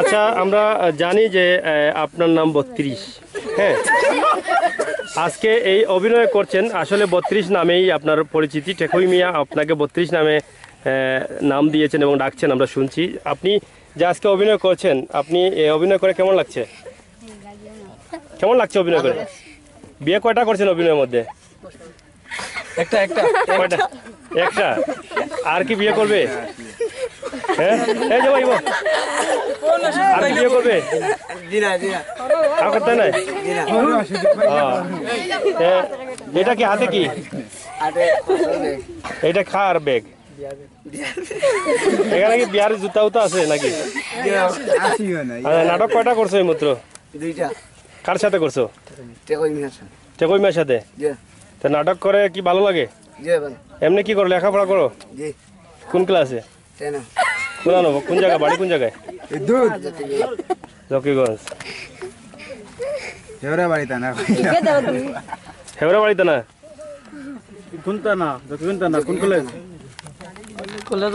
আচ্ছা আমরা জানি যে আপনার নাম বত্রিশ। হ্যাঁ। আজকে এই অভিনয় করছেন, আসলে বত্রিশ নামেই আপনার পরিচিতি। টেকই মিয়া আপনাকে বত্রিশ নামে নাম দিয়েছেন এবং ডাকছেন, আমরা শুনছি। আপনি যে আজকে অভিনয় করছেন, আপনি অভিনয় করে কেমন লাগছে? কেমন লাগছে অভিনয় করে? বিয়ে কয়টা করছেন অভিনয়ের মধ্যে? একটা একটা কয়টা? একটা। আর কি বিয়ে করবে? হ্যাঁ? এই যে ভাই আর কি বিয়ে করবে? দিনা দিনা। আর করতে নাই। এটা কি হাতে কি? এটা খার ব্যাগ। এখানে কি বিয়ার জুতা উতা আছে নাকি? আচ্ছা, নাটক কয়টা করছ এই মাত্র? দুইটা। কার সাথে করছ? টেকই মিয়াছে টেকই মেয়ের সাথে? তা নাটক করে কি ভালো লাগে? এমনি কি করো লেখাপড়া করো? কোন ক্লাসে? কোন কোন জায়গায় বাড়ি কোন জায়গায়? জকিগঞ্জ। হেওড়া বাড়িতে না। হেওড়া বাড়িতে না? কোনটা না? কোন কলেজ কলেজ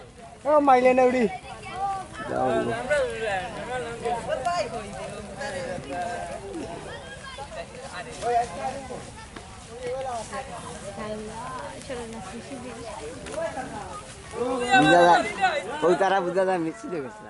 মাইলে না উড়ি ওই তারা বুঝা যায় মিছিল গেছে